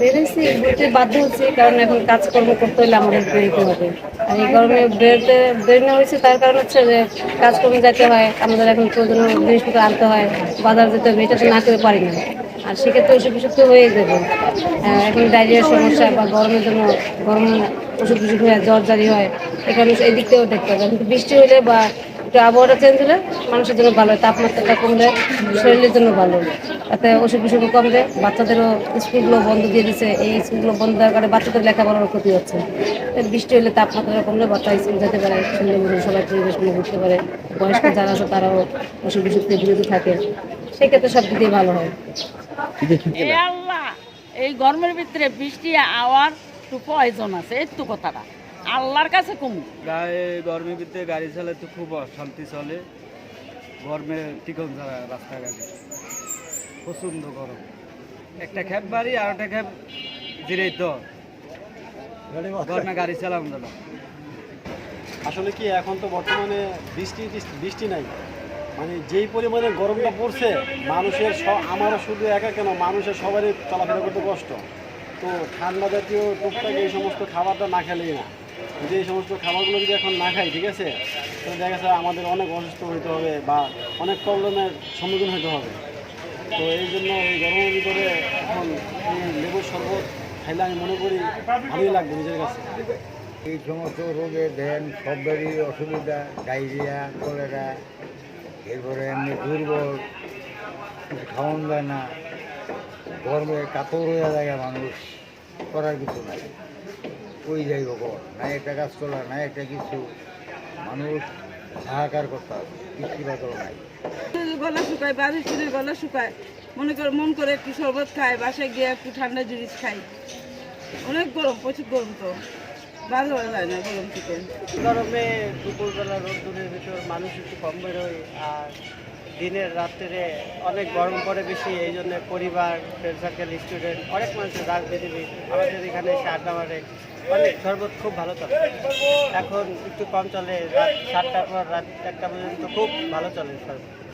বেড়েছি বলতে বাধ্য হচ্ছে, কারণ এখন কাজকর্ম করতে হলে আমাদের বেরোতে হবে। আর এই গরমে বেরোতে বেরোনো হয়েছে, তার কারণ হচ্ছে যে কাজকর্মে যেতে হয়, আমাদের এখন প্রয়োজনীয় জিনিসপত্র আনতে হয়, বাজার যেতে হবে, এটা তো না করে পারি না। আর সেক্ষেত্রে ওষুধ বিষুধ তো হয়ে যাবে। এখন ডায়রিয়ার সমস্যা বা গরমের জন্য গরম ওষুধ বিষুধ হয়ে জ্বর জারি হয়, এখানে এই দিক থেকেও দেখতে হবে। বৃষ্টি হলে বা একটু আবহাওয়াটা চেঞ্জ হলে মানুষের জন্য ভালো হয় তাপমাত্রাটা কমলে শরীরের জন্য ভালো। তাতে ওষুধ বিষুধ কমবে বাচ্চাদেরও স্কুলগুলো বন্ধ দিয়ে দিচ্ছে এই স্কুলগুলো বন্ধ দেওয়ার কারণে বাচ্চাদের লেখাপড়ারও ক্ষতি হচ্ছে। বৃষ্টি হলে তাপমাত্রা কমলে বাচ্চা স্কুল যেতে পারে সুন্দর সবাই পরিবেশগুলো ঘুরতে পারে বয়স্ক যারা আছে তারাও অসুখ বিষুধ থেকে বিরত থাকে। সেক্ষেত্রে সব দিকেই ভালো হয়। আল্লাহ এই গরমের ভিতরে বৃষ্টি আওয়ার একটু প্রয়োজন আছে তো কথাটা। আল্লাহর কাছে কমু। গায়ে গরমের ভিতরে গাড়ি চালাতে খুব অশান্তি চলে। গরমে টিকন ছাড়া রাস্তাঘাটে। প্রচণ্ড গরম। একটা খ্যাপ বাড়ি আর একটা খ্যাপ জিরেই তো। গরমে গাড়ি চালাম দাদা আসলে কি এখন তো বর্তমানে বৃষ্টি বৃষ্টি নাই। মানে যেই পরিমাণে গরমটা পড়ছে মানুষের স- আমারও শুধু একা কেন মানুষের সবারই চলাফেরা করতে কষ্ট। তো ঠান্ডা জাতীয় টুকটাক এই সমস্ত খাবারটা না খেলেই না। এই সমস্ত খাবারগুলো যদি এখন না খাই, ঠিক আছে? তাহলে দেখা যাচ্ছে আমাদের অনেক অসুস্থ হতে হবে বা অনেক প্রবলেমের সম্মুখীন হতে হবে। তো এই জন্য এই গরমের ভিতরে এখন লেবুর শরবত খাইলে আমি মনে করি ভালোই লাগবে নিজের কাছে। এই সমস্ত রোগে দেন সবেরই অসুবিধা, ডায়রিয়া, কলেরা, এরপরে এমনি দুর্বল, খাওয়ান যায় না, গরমে কাতর হয়ে যায় মানুষ, করার কিছু নাই। ওই যাইব ঘর নাই একটা গাছতলা নাই একটা কিছু। মানুষ হাহাকার করতে হবে বৃষ্টি বাদল নাই। গলা শুকায় বাড়ির ছেলের গলা শুকায়। মনে করে মন করে একটু শরবত খায় বাসায় গিয়ে একটু ঠান্ডা জিনিস খাই অনেক গরম প্রচুর গরম তো। ভালো হয়ে যায় না গরম থেকে গরমে দুপুরবেলা রোদ্দুরের ভিতর মানুষ একটু কম বেরোয় আর দিনের রাত্রে অনেক গরম পড়ে বেশি এই জন্য পরিবার ফ্রেন্ড সার্কেল স্টুডেন্ট অনেক মানুষের রাজনীতিবিদ আমাদের এখানে এসে আড্ডা মারে। অনেক শরবত খুব ভালো চলে। এখন একটু কম চলে, রাত সাতটার পর রাত একটা পর্যন্ত খুব ভালো চলে শরবত।